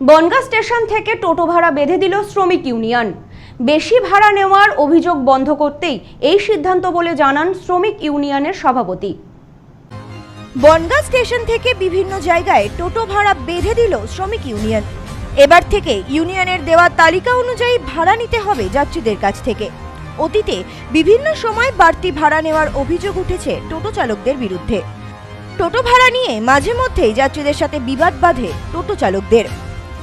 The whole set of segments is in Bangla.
বনগা স্টেশন থেকে টোটো ভাড়া বেঁধে দিল শ্রমিক ইউনিয়ন। বেশি ভাড়া নেওয়ার অভিযোগ বন্ধ করতেই এই সিদ্ধান্ত বলে জানান শ্রমিক ইউনিয়নের সভাপতি। বনগাঁ স্টেশন থেকে বিভিন্ন জায়গায় টোটো ভাড়া বেঁধে দিল শ্রমিক ইউনিয়ন। এবার থেকে ইউনিয়নের দেওয়া তালিকা অনুযায়ী ভাড়া নিতে হবে যাত্রীদের কাছ থেকে। অতীতে বিভিন্ন সময় বাড়তি ভাড়া নেওয়ার অভিযোগ উঠেছে টোটো চালকদের বিরুদ্ধে। টোটো ভাড়া নিয়ে মাঝে মধ্যেই যাত্রীদের সাথে বিবাদ বাঁধে টোটো চালকদের।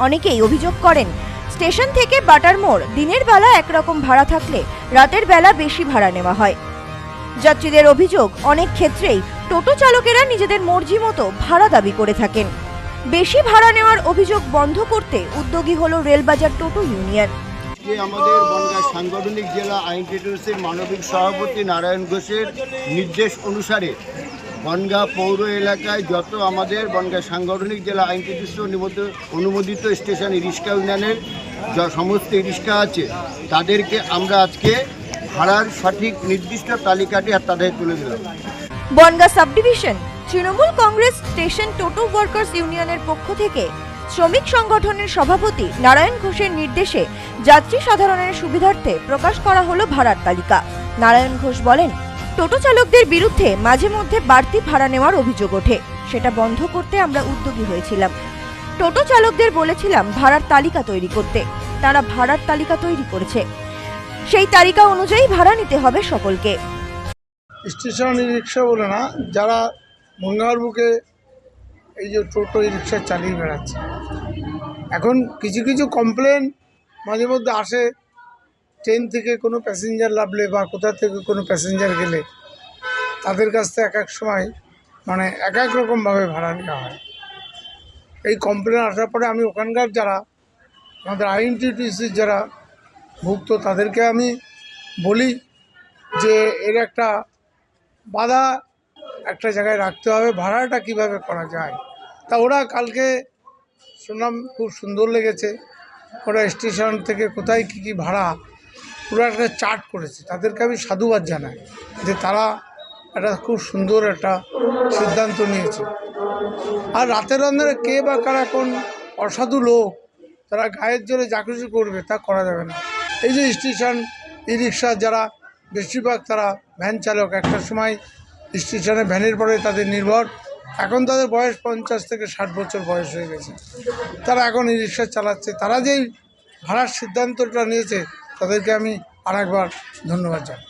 অনেকেই অভিযোগ করেন, স্টেশন থেকে বাটার মোড় দিনের বেলা একরকম ভাড়া থাকলে রাতের বেলা বেশি ভাড়া নেওয়া হয়। যাত্রীদের অভিযোগ, অনেক ক্ষেত্রেই টোটো চালকেরা নিজেদের মর্জি মতো ভাড়া দাবি করে থাকেন। বেশি ভাড়া নেওয়ার অভিযোগ বন্ধ করতে উদ্যোগী হল রেলবাজার টোটো ইউনিয়ন। আমাদের বনগাঁ সাংগঠনিক জেলা আইন মানবিক সভাপতি নারায়ণ ঘোষের নির্দেশ অনুসারে বনগাঁ পৌর এলাকায় যত আমাদের বনগাঁ সাংগঠনিক জেলা আইন অনুমোদিত অনুমোদিত স্টেশন, রিক্সা ইউনিয়নের যা সমস্ত রিক্সা আছে, তাদেরকে আমরা আজকে ভাড়ার সঠিক নির্দিষ্ট তালিকাটি আর তাদের তুলে দিলাম। Bangaon subdivision, Trinamool Congress station toto workers ইউনিয়নের পক্ষ থেকে শ্রমিক সংগঠনের সভাপতি নারায়ণ ঘোষের নির্দেশে যাত্রী সাধারণের সুবিধার্থে প্রকাশ করা হলো ভাড়ার তালিকা। নারায়ণ ঘোষ বলেন টোটো চালকদের বিরুদ্ধে মাঝে মধ্যে বাড়তি ভাড়া নেওয়ার অভিযোগ ওঠে। সেটা বন্ধ করতে আমরা উদ্যোগী হয়েছিলাম। টোটো চালকদের বলেছিলাম ভাড়ার তালিকা তৈরি করতে। তারা ভাড়ার তালিকা তৈরি করেছে। সেই তালিকা অনুযায়ী ভাড়া নিতে হবে সকলকে। স্টেশন রিক্সা বলে না, যারা গঙ্গার বুকে এই যে টোটো রিক্সা চালিয়ে বেড়াচ্ছে। এখন কিছু কিছু কমপ্লেন মাঝে মধ্যে আসে ট্রেন থেকে কোনো প্যাসেঞ্জার লাভলে বা কোথা থেকে কোনো প্যাসেঞ্জার গেলে তাদের কাছ থেকে এক এক সময় মানে এক এক রকমভাবে ভাড়া নেওয়া হয়। এই কমপ্লেন আসার পরে আমি ওখানকার যারা, আমাদের আইএনটিটিসির যারা ভুক্ত তাদেরকে আমি বলি যে এর একটা বাধা একটা জায়গায় রাখতে হবে, ভাড়াটা কীভাবে করা যায়। তা ওরা কালকে শুনলাম খুব সুন্দর লেগেছে। ওরা স্টেশন থেকে কোথায় কী কী ভাড়া পুরো একটা চার্ট করেছে তাদেরকে আমি সাধুবাদ জানাই যে তারা একটা খুব সুন্দর একটা সিদ্ধান্ত নিয়েছে। আর রাতের অন্ধকারে কে বা কারা কোন অসাধু লোক, তারা গায়ের জোরে যা কিছু করবে তা করা যাবে না। এই যে স্টেশন ই রিক্সা যারা, বেশিরভাগ তারা ভ্যান চালক। একটা সময় স্টেশনে ভ্যানের পরে তাদের নির্ভর। এখন তাদের বয়স পঞ্চাশ থেকে ষাট বছর বয়স হয়ে গেছে। তারা এখন ই রিক্সা চালাচ্ছে। তারা যেই ভাড়ার সিদ্ধান্তটা নিয়েছে তাদেরকে আমি আরেকবার ধন্যবাদ জানাই।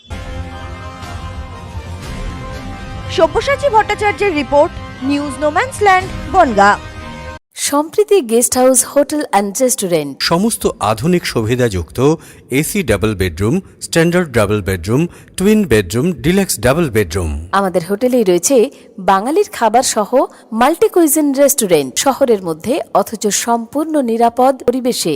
সব্যসাচী ভট্টাচার্যের report news no man's land Bangaon. Sampriti guest house hotel and restaurant. সমস্ত আধুনিক সুবিধাযুক্ত AC double bedroom standard double bedroom twin bedroom deluxe double bedroom. আমাদের হোটেলেই রয়েছে বাঙালির খাবার সহ মাল্টি কুইজিন রেস্টুরেন্ট। শহরের মধ্যে অথচ সম্পূর্ণ নিরাপদ পরিবেশে।